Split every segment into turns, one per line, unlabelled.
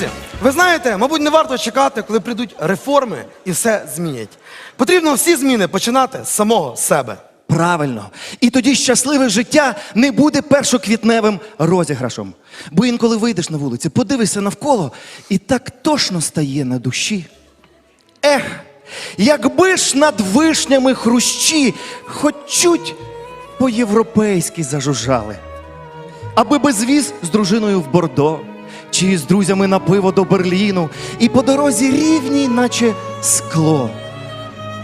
Друзі, ви знаєте, мабуть, не варто чекати, коли прийдуть реформи і все змінять. Потрібно всі зміни починати з самого себе.
Правильно. І тоді щасливе життя не буде першоквітневим розіграшем. Бо інколи вийдеш на вулицю, подивишся навколо, і так тошно стає на душі. Ех, якби ж над вишнями хрущі хоч чуть по-європейськи зажужжали. Аби безвіз з дружиною в Бордо, чи з друзями на пиво до Берліну, і по дорозі рівній, наче скло.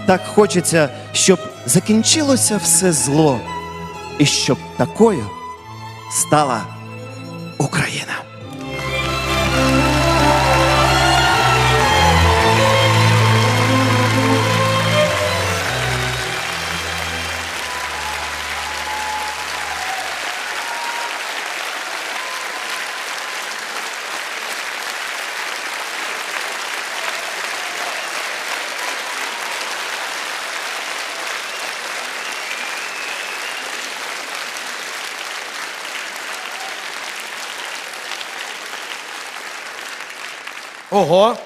Так хочеться, щоб закінчилося все зло, і щоб такою стала Україна.
Ого.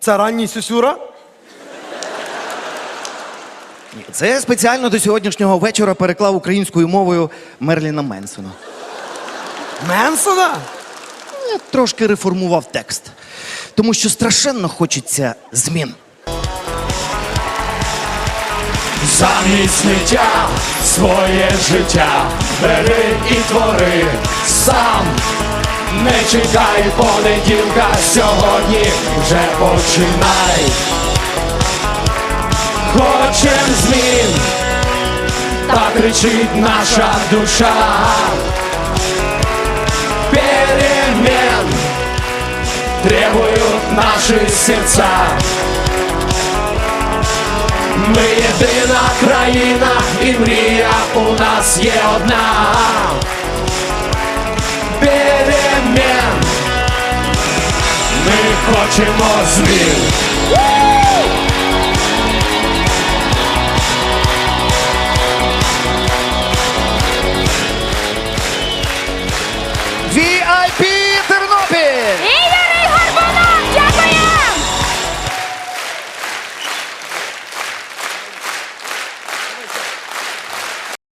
Це ранній сюсюра?
Це я спеціально до сьогоднішнього вечора переклав українською мовою Мерліна Менсона.
Менсона?
Я трошки реформував текст, тому що страшенно хочеться змін.
Замість сміття своє життя бери і твори сам. Не чекай понеділка сьогодні, вже починай. Хочем змін, так кричить наша душа. Перемен требуют наши серця. Ми єдина країна і мрія у нас є одна. Перемен. Хочемо змін.